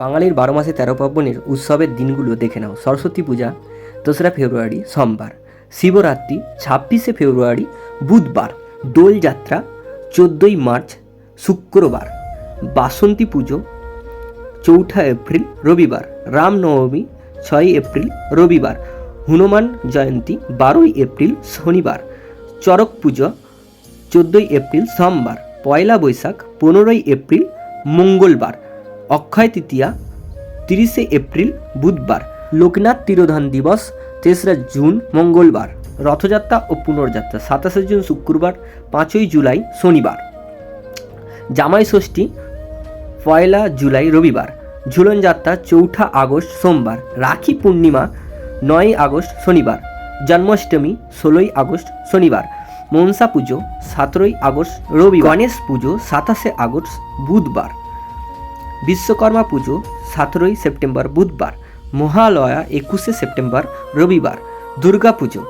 বাঙালির বারো মাসে তেরো পার্বণের উৎসবের দিনগুলো দেখে নাও। সরস্বতী পূজা, দোসরা ফেব্রুয়ারি, সোমবার। শিবরাত্রি, ছাব্বিশে ফেব্রুয়ারি, বুধবার। দোলযাত্রা, চোদ্দোই মার্চ, শুক্রবার। বাসন্তী পুজো, চৌঠা এপ্রিল, রবিবার। রামনবমী, ছয় এপ্রিল, রবিবার। হনুমান জয়ন্তী, বারোই এপ্রিল, শনিবার। চরক পুজো, চোদ্দোই এপ্রিল, সোমবার। পয়লা বৈশাখ, পনেরোই এপ্রিল, মঙ্গলবার। অক্ষয় তৃতীয়া, তিরিশে এপ্রিল, বুধবার। লোকনাথ তিরোধান দিবস, তেসরা জুন, মঙ্গলবার। রথযাত্রা ও পুনর্যাত্রা, সাতাশে জুন, শুক্রবার, পাঁচই জুলাই, শনিবার। জামাই ষষ্ঠী, পয়লা জুলাই, রবিবার। ঝুলন যাত্রা চৌঠা আগস্ট, সোমবার। রাখি পূর্ণিমা, নয় আগস্ট, শনিবার। জন্মাষ্টমী, ষোলোই আগস্ট, শনিবার। মনসা পুজো, সতেরোই আগস্ট রবি গণেশ পুজো, সাতাশে আগস্ট, বুধবার। বিশ্বকর্মা পুজো সতেরোই সেপ্টেম্বর বুধবার, মহালয়া একুশে সেপ্টেম্বর রবিবার, দুর্গা পুজো।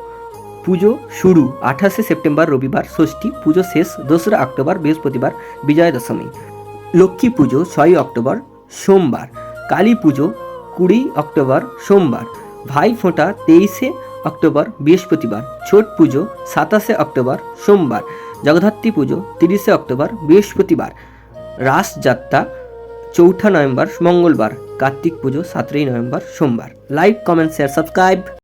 পুজো শুরু আঠাশে সেপ্টেম্বর রবিবার, ষষ্ঠী পুজো শেষ, দোসরা অক্টোবর বৃহস্পতিবার বিজয়া দশমী লক্ষ্মী পুজো ছয়ই অক্টোবর সোমবার, কালী পুজো কুড়ি অক্টোবর সোমবার, ভাই ফোঁটা তেইশে অক্টোবর বৃহস্পতিবার, ছট পুজো সাতাশে অক্টোবর সোমবার, জগদ্ধাত্রী পুজো তিরিশে অক্টোবর বৃহস্পতিবার, রাসযাত্রা চৌঠা নভেম্বর মঙ্গলবার কার্তিক পুজো সাতই নভেম্বর সোমবার। Like comment share subscribe